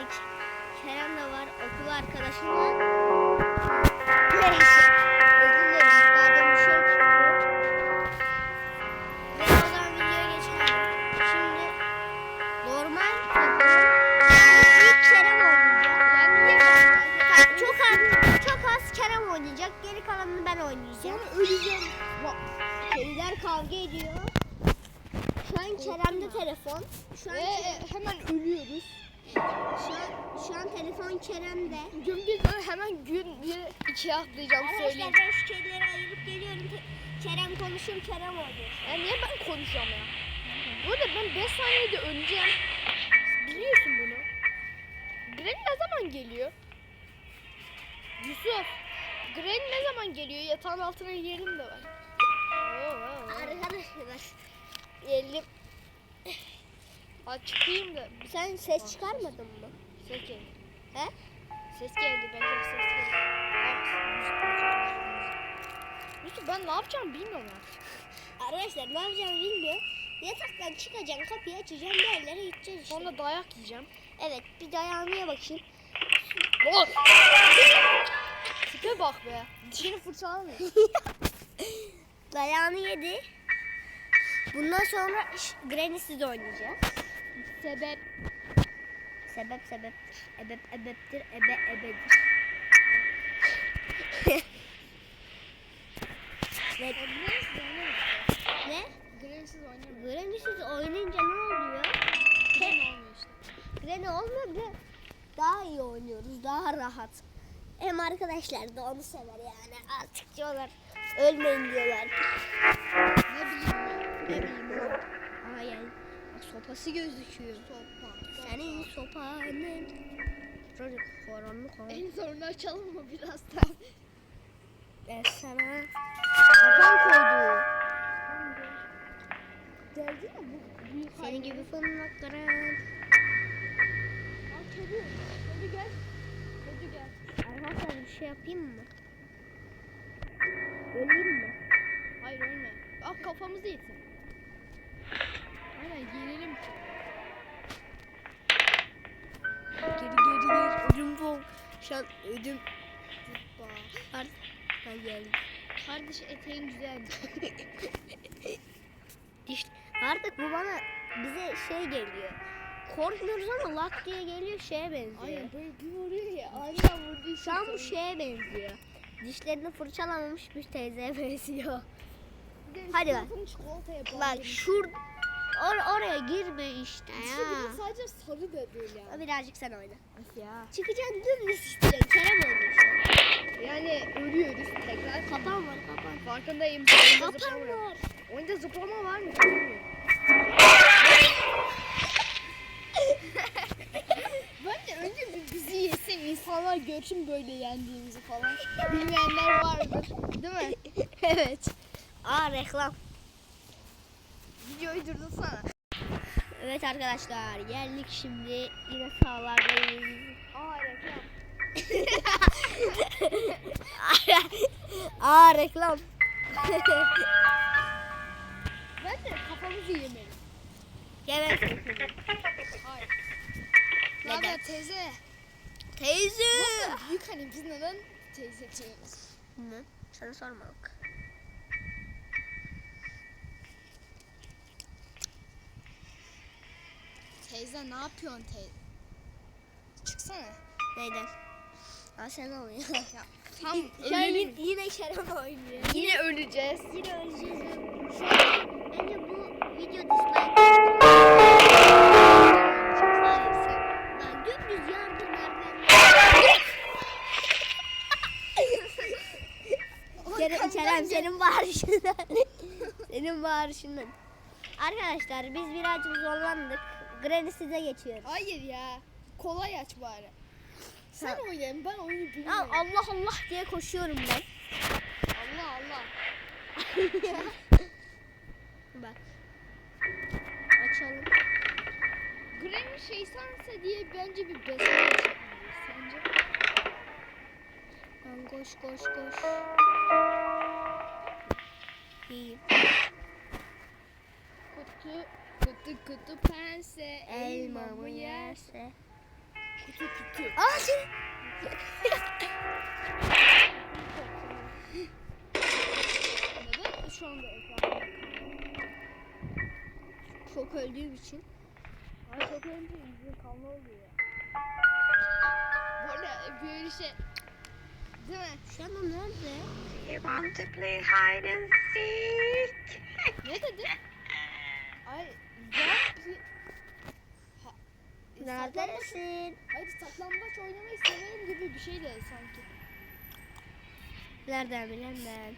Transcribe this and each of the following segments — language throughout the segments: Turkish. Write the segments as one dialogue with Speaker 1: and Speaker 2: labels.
Speaker 1: Yani K- Kerem de var okul arkadaşım var. Neyse. Özür dilerim. Yukarıdan bir şey çıktı. Ve o zaman videoya geçelim. Şimdi normal ilk Kerem oynayacak.
Speaker 2: Yani ben?
Speaker 1: Çok az, çok az Kerem oynayacak. Geri kalanını ben oynayacağım.
Speaker 2: Sonra öleceğim.
Speaker 1: Bak, Kediler kavga ediyor. Şu an Kerem'de telefon. Şu an, Kerem-
Speaker 2: hemen ölüyoruz.
Speaker 1: şu an, şu an telefon Kerem'de.
Speaker 2: Cümle hemen gün bir ikiye atlayacağım söyleyeyim.
Speaker 1: Arkadaşlar ben şu kedileri ayırıp geliyorum. Kerem konuşur, Kerem oynuyor.
Speaker 2: Ya niye ben konuşacağım ya? Bu arada ben 5 saniyede öleceğim. Biliyorsun bunu. Granny ne zaman geliyor? Yusuf. Granny ne zaman geliyor? Yatağın altına yerim de var.
Speaker 1: Arkadaşlar elim.
Speaker 2: Hadi çıkayım da.
Speaker 1: Sen ses çıkarmadın mı?
Speaker 2: ses.
Speaker 1: He?
Speaker 2: Ses geldi. Bence bir ses geldi. Yusuf ben ne yapacağım bilmiyorum artık.
Speaker 1: Arkadaşlar ne yapacağımı bilmiyor. Yataktan çıkacaksın, kapıyı açacaksın, bir yerlere gideceksin işte.
Speaker 2: Sonra dayak yiyeceğim.
Speaker 1: Evet, bir dayağımıya bakayım.
Speaker 2: Bak. Tipe bak be. Dişini fırçalamıyor.
Speaker 1: Dayağını yedi. Bundan sonra Granny'siz oynayacağız.
Speaker 2: Sebep.
Speaker 1: Sebep sebeptir. Ebep ebeptir. Ebe ebedir. evet. Ne?
Speaker 2: Grevsiz oynamıyor.
Speaker 1: Granny'siz oynayınca ne oluyor?
Speaker 2: Gren olmuyor işte.
Speaker 1: Granny olmuyor bir daha iyi oynuyoruz. Daha rahat. Hem arkadaşlar da onu sever yani. Artık diyorlar. Ölmeyin diyorlar.
Speaker 2: Ne bileyim
Speaker 1: Ne bileyim. Aha yani. Sopası gözüküyor.
Speaker 2: Sopa.
Speaker 1: Senin sopanın. Çocuk karanlık ha.
Speaker 2: En sonunu açalım mı birazdan?
Speaker 1: Ben sana kapan koydu.
Speaker 2: Geldi mi bu? Büyük
Speaker 1: Senin gibi fındıkların.
Speaker 2: Al kedi. Kedi gel. Kedi gel.
Speaker 1: Arkadaşlar bir şey yapayım mı? Öleyim mi?
Speaker 2: Hayır ölme. Bak kafamızı yesin. Aynen yenelim.
Speaker 1: Geri geri geri. Ödüm bol. Şu an ödüm.
Speaker 2: Hoppa.
Speaker 1: Ben geldim.
Speaker 2: Kardeş eteğin güzelmiş.
Speaker 1: İşte artık bu bana bize şey geliyor. Korkmuyoruz ama lak diye geliyor şeye benziyor.
Speaker 2: Aynen böyle bir vuruyor ya. Aynen vurdu.
Speaker 1: Şu an bu şeye benziyor. Dişlerini fırçalamamış bir teyzeye benziyor. Hadi bak. Bak şur or oraya girme işte
Speaker 2: İşte
Speaker 1: ya.
Speaker 2: sadece sarı da değil yani.
Speaker 1: Birazcık sen oyna.
Speaker 2: Ya.
Speaker 1: Çıkacaksın dümdüz isteyeceksin. Kerem oynuyor şu an.
Speaker 2: Yani ölüyoruz tekrar.
Speaker 1: Kapan var kapan.
Speaker 2: Farkındayım. Oyunda
Speaker 1: Kapan
Speaker 2: zıplama var.
Speaker 1: var.
Speaker 2: Oyunda zıplama var mı? Bilmiyorum. Bence önce bir bizi yesin insanlar görsün böyle yendiğimizi falan. Bilmeyenler vardır. Değil mi?
Speaker 1: evet. Aa reklam.
Speaker 2: Videoyu durdursana.
Speaker 1: Evet arkadaşlar geldik şimdi yine sahalardayız.
Speaker 2: Aa reklam.
Speaker 1: Aa reklam.
Speaker 2: Bence kafamızı yemelim.
Speaker 1: Yemezsin.
Speaker 2: Hayır.
Speaker 1: Neden?
Speaker 2: Neden? teyze.
Speaker 1: Teyze.
Speaker 2: Nasıl büyük hani biz neden teyze diyoruz?
Speaker 1: Hı? Sana sorma
Speaker 2: Teyze ne yapıyorsun teyze? Çıksana.
Speaker 1: Neyden? Aa sen oluyor.
Speaker 2: Ya tam
Speaker 1: Yani yine, yine Kerem oynuyor.
Speaker 2: Yine öleceğiz.
Speaker 1: Yine öleceğiz. Şu an bence bu video dislike. Lan dümdüz yardım. Kerem, Kerem senin bağırışından. senin bağırışından. Arkadaşlar biz birazcık zorlandık. Granny size geçiyoruz.
Speaker 2: Hayır ya. Kolay aç bari. Sen
Speaker 1: Ha.
Speaker 2: oynayın ben oyunu
Speaker 1: Ya
Speaker 2: bilmiyorum.
Speaker 1: Allah Allah diye koşuyorum ben.
Speaker 2: Allah Allah.
Speaker 1: Bak. Açalım.
Speaker 2: Granny şey sansa diye bence bir besmele çekmeliyiz. Sence?
Speaker 1: Lan koş koş koş. İyi.
Speaker 2: Kutu kutu kutu pense
Speaker 1: Elma mı yerse.
Speaker 2: Kutu kutu.
Speaker 1: Aa şey.
Speaker 2: Şu anda ekranda?
Speaker 1: Çok öldüğüm için.
Speaker 2: Ay çok önce yüzün kanlı oluyor ya. Böyle böyle şey. Değil mi?
Speaker 1: Şu anda nerede?
Speaker 3: You want to play hide and seek?
Speaker 2: Ne dedi? Ay saklambaç-
Speaker 1: Neredesin?
Speaker 2: Hayır saklambaç oynamayı severim gibi bir şey de sanki.
Speaker 1: Nereden bilen ben?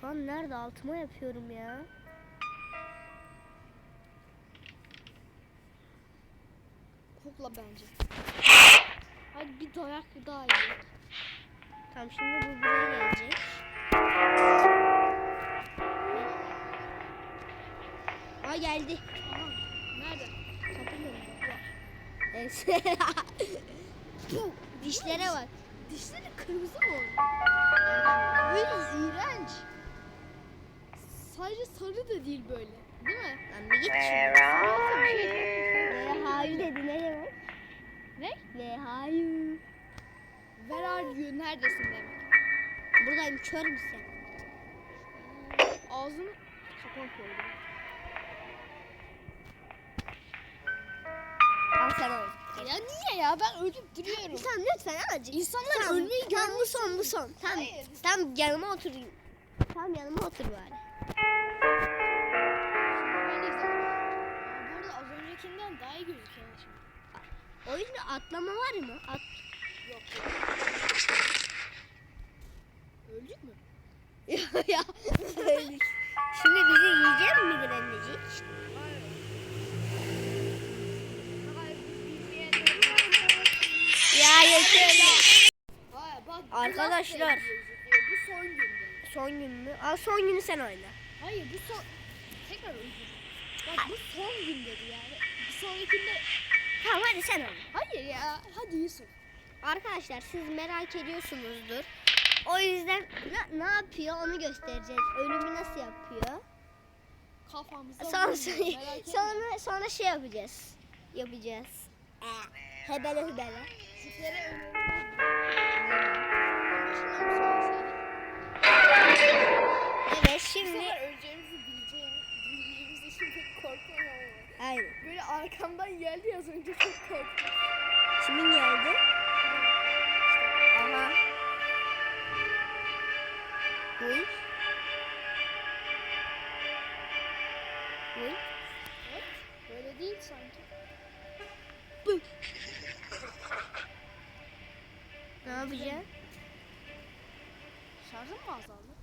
Speaker 1: Şu an nerede altıma yapıyorum ya?
Speaker 2: Kukla bence. Hadi bir dayak daha iyi.
Speaker 1: Tamam şimdi bu buraya gelecek. Dişlere bak.
Speaker 2: Dişleri kırmızı mı oldu? Böyle iğrenç. Sadece sarı da değil böyle. Değil mi?
Speaker 1: Lan bir git
Speaker 3: Where
Speaker 1: şimdi.
Speaker 3: you?
Speaker 1: hayır dedi ne demek?
Speaker 2: Ne?
Speaker 1: Ve hayır.
Speaker 2: Where are you? Neredesin demek.
Speaker 1: Buradayım kör müsün?
Speaker 2: Ağzını kapan koydum.
Speaker 1: Al sana ol.
Speaker 2: Ya niye ya? Ben ölüp duruyorum.
Speaker 1: Tamam lütfen azıcık.
Speaker 2: İnsanlar
Speaker 1: Tamam,
Speaker 2: ölmeyi
Speaker 1: tamam, bu son bu son. Tamam.
Speaker 2: Hayır.
Speaker 1: Tamam yanıma oturayım. Tamam yanıma otur bari.
Speaker 2: Bu arada az öncekinden daha iyi gözüküyor şimdi.
Speaker 1: O yüzden atlama var mı? At.
Speaker 2: Yok. Öldük mü?
Speaker 1: ya ya. öldük. Şimdi bizi yiyecek mi Grandecik? Arkadaşlar.
Speaker 2: Bu son günde.
Speaker 1: Son gün mü? Al son günü sen oyna.
Speaker 2: Hayır bu son... Tekrar özür Bak bu son gün dedi yani. Bir sonrakinde...
Speaker 1: Tamam hadi sen oyna.
Speaker 2: Hayır ya. Hadi Yusuf.
Speaker 1: Arkadaşlar siz merak ediyorsunuzdur. O yüzden ne, ne yapıyor onu göstereceğiz. Ölümü nasıl yapıyor?
Speaker 2: Kafamıza
Speaker 1: Sonra, sonra, sonra şey yapacağız. Yapacağız. Ee, hebele hebele.
Speaker 2: Söyleseydik?
Speaker 1: Evet şimdi.
Speaker 2: öleceğimizi bileceğim. Bildiğimiz için pek korkmuyorum.
Speaker 1: Aynen.
Speaker 2: Böyle arkamdan geldi az önce çok korktum.
Speaker 1: Kimin geldi? Aha. Uy. Uy.
Speaker 2: Evet, Böyle değil sanki.
Speaker 1: Ne yapacaksın?
Speaker 2: Şarjım mı azaldı?